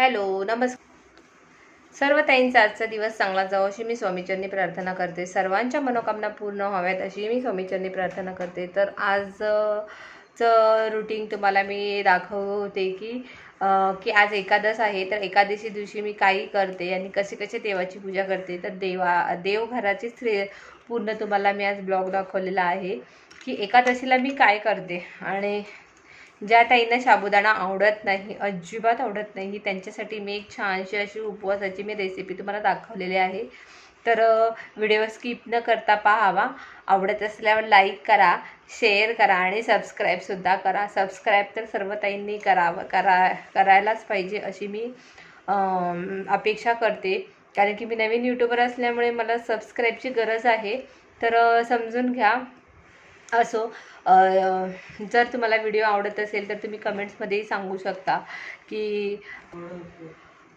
Hello नमस्कार. सर्व ताईंचा आजचा दिवस चांगला जावो अशी मी स्वामीचरणी प्रार्थना करते. सर्वांच्या मनोकामना पूर्ण व्हाव्यात अशी मी स्वामीचरणी प्रार्थना करते. तर आजचं रुटीन तुम्हाला मी दाखवते की की आज एकादश आहे. तर एकादशी दिवशी मी काही करते आणि कसे कसे देवाची पूजा करते. तर देवा देवघराची स्त्री पूर्ण तुम्हाला मी आज ब्लॉग दाखवलेला आहे की एकादशीला मी काय करते आणि ज्या ताईंना साबुदाणा आवडत नाही अजिबात आवडत नाही त्यांच्यासाठी मी एक छानशी अशी उपवासाची मी रेसिपी तुम्हाला दाखवलेली आहे. तर व्हिडिओ स्किप न करता पाहावा. आवडत असल्यावर लाईक करा शेअर करा आणि सबस्क्राईबसुद्धा करा. सबस्क्राईब तर सर्व ताईंनी करावं करा करायलाच पाहिजे अशी मी अपेक्षा करते. कारण की मी नवीन यूट्यूबर असल्यामुळे मला सबस्क्राईबची गरज आहे. तर समजून घ्या. असो जर तुम्हाला व्हिडिओ आवडत असेल तर तुम्ही कमेंट्समध्येही सांगू शकता की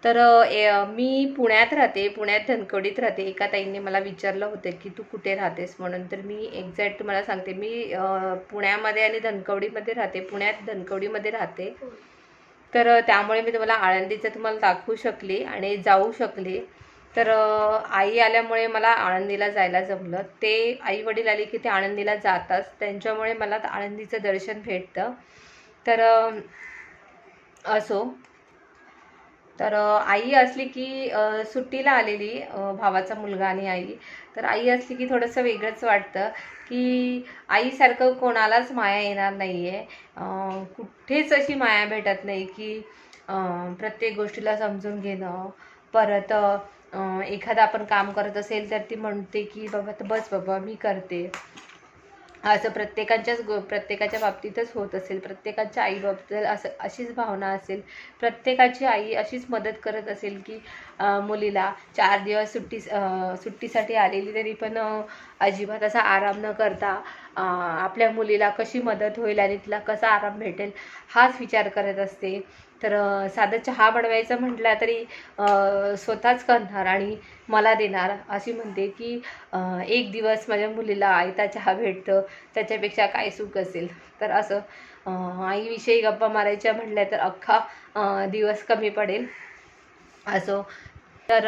तर ए- मी पुण्यात राहते पुण्यात धनकवडीत राहते. एका ताईंनी मला विचारलं होतं की तू कुठे राहतेस? म्हणून. तर मी एक्झॅक्ट तुम्हाला सांगते. मी पुण्यामध्ये आणि धनकवडीमध्ये राहते. पुण्यात धनकवडीमध्ये राहते. तर त्यामुळे मी तुम्हाला आळंदीचं तुम्हाला दाखवू शकले आणि जाऊ शकले. तर आई आल्यामुळे मला आळंदीला जायला जमलं. ते आई वडील आले की ते आळंदीला जातात. त्यांच्यामुळे मला आळंदीचं दर्शन भेटतं. तर असो. तर आई असली की सुट्टीला आलेली भावाचा मुलगा आणि आई. तर आई असली की थोडंसं वेगळंच वाटतं की आईसारखं कोणालाच माया येणार नाही आहे कुठेच अशी माया भेटत नाही की प्रत्येक गोष्टीला समजून घेणं. परत एखादं आपण काम करत असेल तर ती म्हणते की बाबा तर बस बाबा मी करते. असं प्रत्येकाच्याच गो प्रत्येकाच्या बाबतीतच होत असेल. प्रत्येकाच्या आईबाबतीत असं अशीच भावना असेल. प्रत्येकाची आई अशीच मदत करत असेल की मुलीला चार दिवस सुट्टी सुट्टीसाठी आलेली तरी पण अजिबात असा आराम न करता आपल्या मुलीला कशी मदत होईल आणि तिला कसा आराम भेटेल हाच विचार करत असते. तर साधं चहा बनवायचं म्हटलं तरी स्वतःच करणार आणि मला देणार. अशी म्हणते की एक दिवस माझ्या मुलीला आयता चहा भेटतं त्याच्यापेक्षा काय सुख असेल. तर असं आईविषयी गप्पा मारायच्या म्हटल्या तर अख्खा दिवस कमी पडेल. असो. तर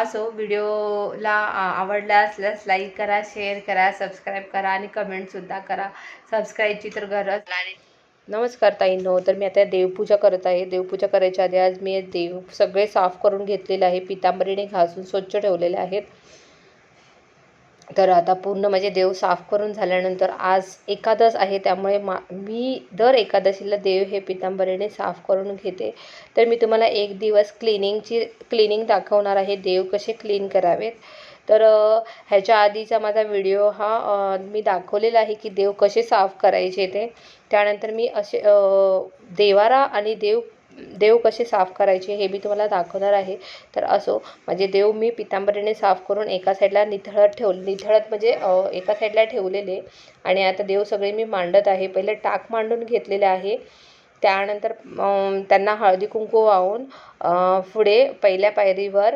असो व्हिडिओला आवडला असल्यास लाईक करा शेअर करा सबस्क्राईब करा आणि कमेंटसुद्धा करा. सबस्क्राईबची तर गरज. नमस्कार ताईंनो तर मी आता देवपूजा करत आहे. देवपूजा करायच्या आधी आज मी देव सगळे साफ करून घेतलेले आहे. पितांबरीने घासून स्वच्छ ठेवलेले आहेत. तर आता पूर्ण म्हणजे देव साफ करून झाल्यानंतर आज एकादश आहे त्यामुळे मा मी दर एकादशीला देव हे पितांबरीने साफ करून घेते. तर मी तुम्हाला एक दिवस क्लिनिंगची क्लिनिंग दाखवणार आहे देव कसे क्लीन करावेत. तर ह्याच्या आधीचा माझा व्हिडिओ हा मी दाखवलेला आहे की देव कसे साफ करायचे ते. त्यानंतर मी असे देवारा आणि देव देव कसे साफ करायचे हे मी तुम्हाला दाखवणार आहे. तर असो माझे देव मी पितांबरीने साफ करून एका साईडला निथळत ठेव निथळत म्हणजे एका साईडला ठेवलेले आणि आता देव सगळे मी मांडत आहे. पहिले टाक मांडून घेतलेले आहे. त्यानंतर त्यांना हळदी कुंकू वाहून पुढे पहिल्या पायरीवर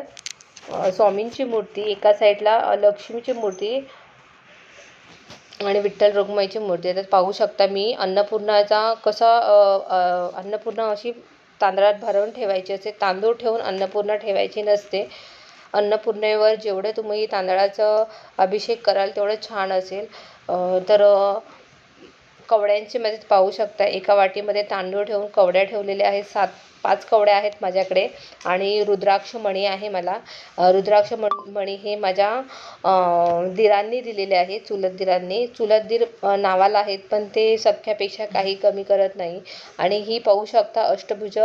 स्वामींची मूर्ती एका साईडला लक्ष्मीची मूर्ती आणि विठ्ठल रुग्माईची मूर्ती. आहे तर पाहू शकता मी अन्नपूर्णाचा कसा अन्नपूर्णा अशी तांदळात भरवून ठेवायचे असते. तांदूळ ठेवून अन्नपूर्णा ठेवायची नसते. अन्नपूर्णेवर जेवढे तुम्ही तांदळाचं अभिषेक कराल तेवढं छान असेल. तर कवड्यांची मदत पाहू शकता. एका वाटीमध्ये तांदूळ ठेवून कवड्या ठेवलेल्या आहेत. सात पाच कवड्या आहेत माझ्याकडे आणि रुद्राक्ष मणी आहे मला. रुद्राक्ष मण मणी हे माझ्या दिरांनी दिलेले आहे चुलत दिरांनी. चुलत दीर नावाला आहेत पण ते सख्यापेक्षा काही कमी करत नाही. आणि ही पाहू शकता अष्टभुज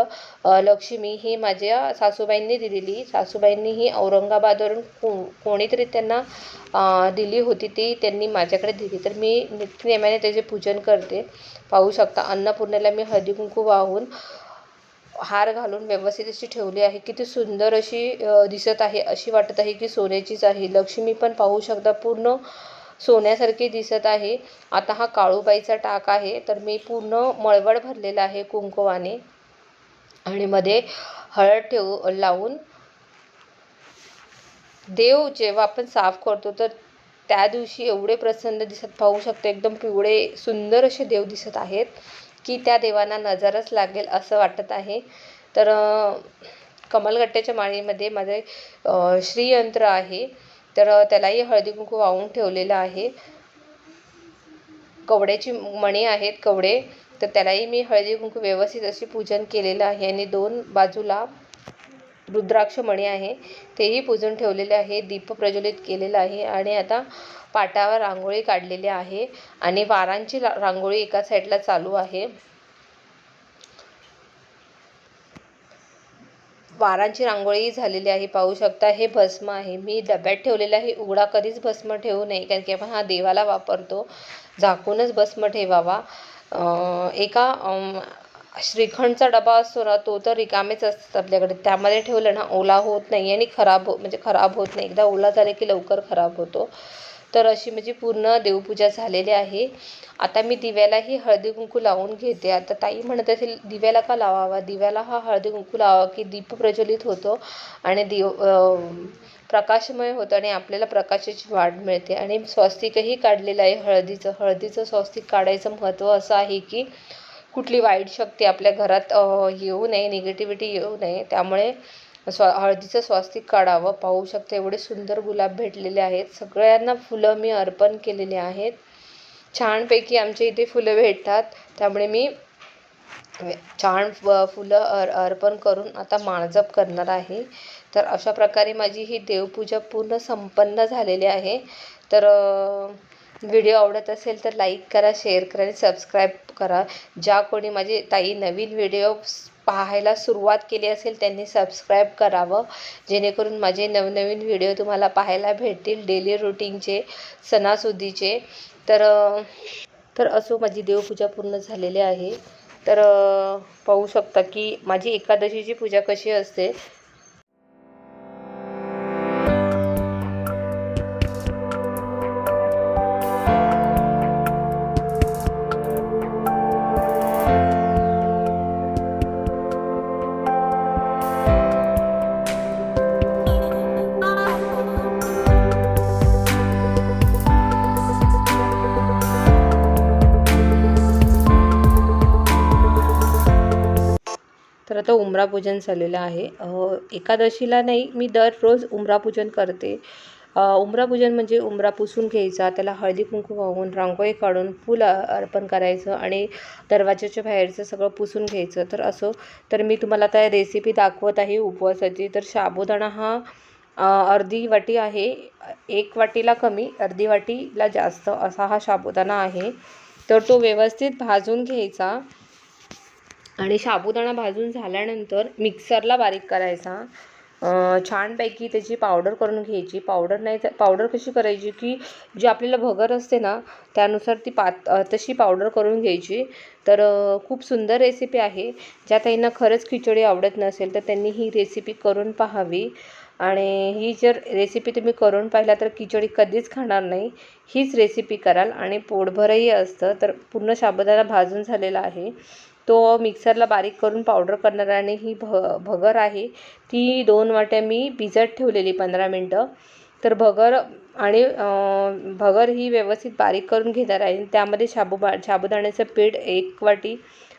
लक्ष्मी ही माझ्या सासूबाईंनी दिलेली. सासूबाईंनी ही औरंगाबादवरून को कोणीतरी त्यांना दिली होती ती त्यांनी माझ्याकडे दिली. तर मी नित्यनेमाने त्याचे पूजन कर करते. पाहू शकता अन्नपूर्णेला मी हळदी कुंकू वाहून हार घालून व्यवस्थित अशी ठेवली आहे. किती सुंदर अशी दिसत आहे अशी वाटत आहे की सोन्याचीच आहे. लक्ष्मी पण पाहू शकता पूर्ण सोन्यासारखी दिसत आहे. आता हा काळूबाईचा टाक आहे तर मी पूर्ण मळवळ भरलेला आहे कुंकवाने आणि मध्ये हळद ठेवू लावून देव जेव्हा आपण साफ करतो तर त्या दिवशी एवढे प्रसन्न दिसत पाहू शकतो एकदम पिवळे सुंदर असे देव दिसत आहेत की त्या देवांना नजरच लागेल असं वाटत आहे. तर कमलगट्ट्याच्या माळीमध्ये माझे श्रीयंत्र आहे. तर त्यालाही हळदी कुंकू वाहून ठेवलेलं आहे. कवड्याची मणी आहेत कवडे. तर त्यालाही मी हळदी कुंकू व्यवस्थित अशी पूजन केलेलं आहे. आणि दोन बाजूला रुद्राक्ष मणी आहे. तेही पूजून ठेवलेले आहे. दीप प्रज्वलित केलेलं आहे आणि आता पाटावर रांगोळी काढलेली आहे आणि वारांची रांगोळी एका साईडला चालू आहे. वारांची रांगोळी झालेली आहे. पाहू शकता हे भस्म आहे. मी डब्यात ठेवलेलं आहे. उघडा कधीच भस्म ठेवू नये. कारण की आपण हा देवाला वापरतो. झाकूनच भस्म ठेवावा. एका श्रीखंडचा डबा असतो ना तो तर रिकामेच असतात आपल्याकडे. त्यामध्ये ठेवलं ना ओला होत नाही आणि खराब हो म्हणजे खराब होत नाही. एकदा ओला झाले की लवकर खराब होतो. तर अशी म्हणजे पूर्ण देवपूजा झालेली आहे. आता मी दिव्यालाही हळदी कुंकू लावून घेते. आता ताई म्हणत असेल दिव्याला का लावावा? दिव्याला हा हळदी कुंकू लावावा की दीप प्रज्वलित होतो आणि दिव प्रकाशमय होतं आणि आपल्याला प्रकाशाची वाढ मिळते. आणि स्वस्तिकही काढलेलं आहे हळदीचं. हळदीचं स्वस्तिक काढायचं महत्त्व असं आहे की कुठली वाईट शक्ती आपल्या घरात येऊ नये निगेटिव्हिटी येऊ नये त्यामुळे स्व हळदीचं स्वास्तिक काढावं पाहू शकते एवढे सुंदर गुलाब भेटलेले आहेत. सगळ्यांना फुलं मी अर्पण केलेली आहेत. छानपैकी आमच्या इथे फुलं भेटतात. त्यामुळे मी छान फुलं अर अर्पण करून आता माळजप करणार आहे. तर अशा प्रकारे माझी ही देवपूजा पूर्ण संपन्न झालेली आहे. तर व्हिडिओ आवडत असेल तर लाईक करा शेअर करा आणि सबस्क्राईब करा. ज्या कोणी माझे ताई नवीन व्हिडिओ पाहायला सुरुवात केली असेल त्यांनी सबस्क्राईब करावं. जेणेकरून माझे नवनवीन व्हिडिओ तुम्हाला पाहायला भेटतील. डेली रुटीनचे सणासुदीचे. तर तर असो माझी देवपूजा पूर्ण झालेली आहे. तर पाहू शकता की माझी एकादशीची पूजा कशी असते? आता उंबरा पूजन झालेलं आहे. एकादशीला नाही मी दररोज उंबरा पूजन करते. उमरा उंबरा पूजन म्हणजे उंबरा पुसून घ्यायचा त्याला हळदी कुंकू वाहून रांगोळी काढून फुलं अर्पण करायचं आणि दरवाजाच्या बाहेरचं सगळं पुसून घ्यायचं. तर असो तर मी तुम्हाला आता रेसिपी दाखवत आहे उपवासाची. तर साबुदाणा हा अर्धी वाटी आहे. एक वाटीला कमी अर्धी वाटीला जास्त असा हा साबुदाणा आहे. तर तो व्यवस्थित भाजून घ्यायचा. आणि साबुदाणा भाजून झाल्यानंतर मिक्सरला बारीक करायचा. छानपैकी त्याची पावडर करून घ्यायची. पावडर नाही तर पावडर कशी करायची की जी आपल्याला भगर असते ना त्यानुसार ती पात तशी पावडर करून घ्यायची. तर खूप सुंदर रेसिपी आहे. ज्या त्यांना खरंच खिचडी आवडत नसेल तर त्यांनी ही रेसिपी करून पाहावी. आणि ही जर रेसिपी तुम्ही करून पाहिला तर खिचडी कधीच खाणार नाही. हीच रेसिपी कराल. आणि पोटभरही असतं. तर पूर्ण साबुदाणा भाजून झालेला आहे. तो मिक्सरला बारीक करून पावडर करणार आणि ही भ भगर आहे. ती दोन वाट्या मी भिजत ठेवलेली पंधरा मिनटं. तर भगर आणि भगर ही व्यवस्थित बारीक करून घेणार आहे. आणि त्यामध्ये शाबू बा साबुदाण्याचं पीठ एक वाटी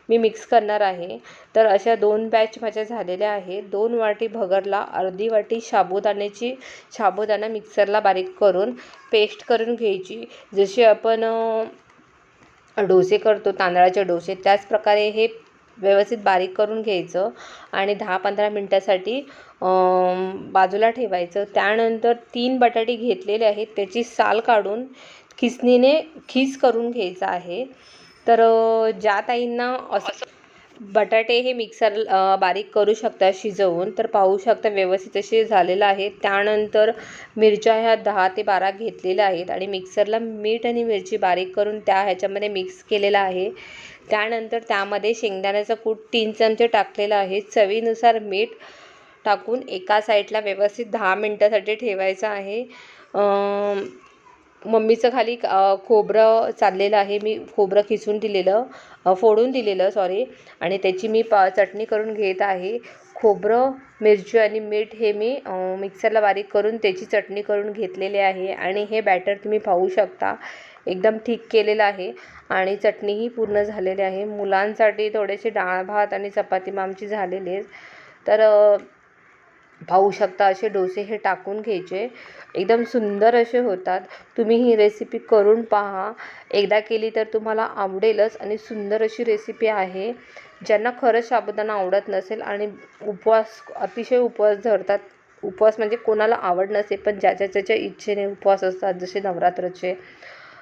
मी मिक्स करणार आहे. तर अशा दोन बॅच माझ्या झालेल्या आहेत. दोन वाटी भगरला अर्धी वाटी साबुदाण्याची साबुदाणा मिक्सरला बारीक करून पेस्ट करून घ्यायची. जशी आपण डोसे करतो तांदळाचे डोसे. त्याच प्रकारे हे व्यवस्थित बारीक करून घ्यायचं आणि दहा पंधरा मिनटासाठी बाजूला ठेवायचं. त्यानंतर तीन बटाटे घेतलेले आहेत. त्याची साल काढून खिसणीने खीस करून घ्यायचं आहे. तर ज्या ताईंना असं बटाटे हे मिक्सर बारीक करू शकता शिजवून. तर पाहू शकता व्यवस्थित असे झालेलं आहे. त्यानंतर मिरच्या ह्या दहा ते बारा घेतलेल्या आहेत आणि मिक्सरला मीठ आणि मिरची बारीक करून त्या ह्याच्यामध्ये मिक्स केलेलं आहे. त्यानंतर त्यामध्ये शेंगदाण्याचा कूट तीन चमचे टाकलेला आहे. चवीनुसार मीठ टाकून एका साईडला व्यवस्थित दहा मिनटासाठी ठेवायचं आहे. मम्मीचं खाली खोबरं चाललेलं आहे. मी खोबरं खिसून दिलेलं फोडून दिलेलं सॉरी आणि त्याची मी पा चटणी करून घेत आहे. खोबरं मिरची आणि मीठ हे मी मिक्सरला बारीक करून त्याची चटणी करून घेतलेली आहे. आणि हे बॅटर तुम्ही पाहू शकता. एकदम ठीक केलेलं आहे. आणि चटणीही पूर्ण झालेली आहे. मुलांसाठी थोडेसे डाळ भात आणि चपाती मग आमची झालेली आहे तर पाहू शकता असे डोसे हे टाकून घ्यायचे. एकदम सुंदर असे होतात. तुम्ही ही रेसिपी करून पहा. एकदा केली तर तुम्हाला आवडेलच आणि सुंदर अशी रेसिपी आहे. ज्यांना खरंच साबुदाणा आवडत नसेल आणि उपवास अतिशय उपवास धरतात उपवास म्हणजे कोणाला आवड नसे पण ज्याच्या त्याच्या इच्छेने उपवास असतात जसे नवरात्रचे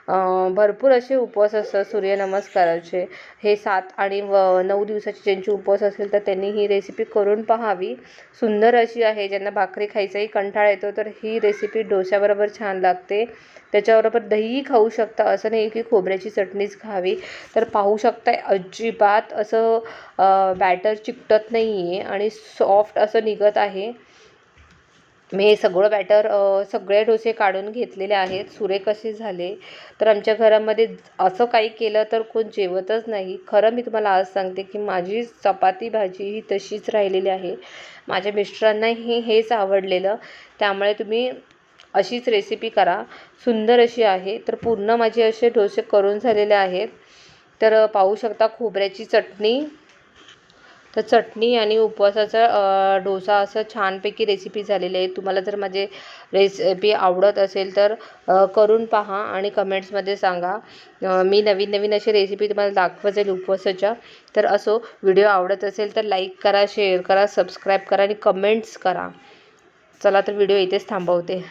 भरपूर असे उपवास असतात सूर्यनमस्काराचे. हे सात आणि व नऊ दिवसाचे ज्यांचे उपवास असेल तर त्यांनी ही रेसिपी करून पाहावी. सुंदर अशी आहे ज्यांना भाकरी खायचाही कंटाळा येतो तर ही रेसिपी डोश्याबरोबर छान लागते. त्याच्याबरोबर दहीही खाऊ शकता असं नाही की खोबऱ्याची चटणीच खावी. तर पाहू शकता अजिबात असं बॅटर चिकटत नाही आहे आणि सॉफ्ट असं निघत आहे. मी हे सगळं बॅटर सगळे डोसे काढून घेतलेले आहेत. सुरे कसे झाले? तर आमच्या घरामध्ये असं काही केलं तर कोण जेवतच नाही. खरं मी तुम्हाला आज सांगते की माझी चपाती भाजी ही तशीच राहिलेली आहे. माझ्या मिस्टरांनाही हेच आवडलेलं. त्यामुळे तुम्ही अशीच रेसिपी करा. सुंदर अशी आहे. तर पूर्ण माझे असे डोसे करून झालेले आहेत. तर पाहू शकता खोबऱ्याची चटणी. तर चटणी आणि उपवासाचा डोसा असं छानपैकी रेसिपी झालेली आहे. तुम्हाला जर माझे रेसिपी आवडत असेल तर करून पहा आणि कमेंट्समध्ये सांगा. मी नवीन नवीन अशी रेसिपी तुम्हाला दाखवत जाईल उपवासाच्या. तर असो व्हिडिओ आवडत असेल तर लाईक करा शेअर करा सबस्क्राईब करा आणि कमेंट्स करा. चला तर व्हिडिओ इथेच थांबवते.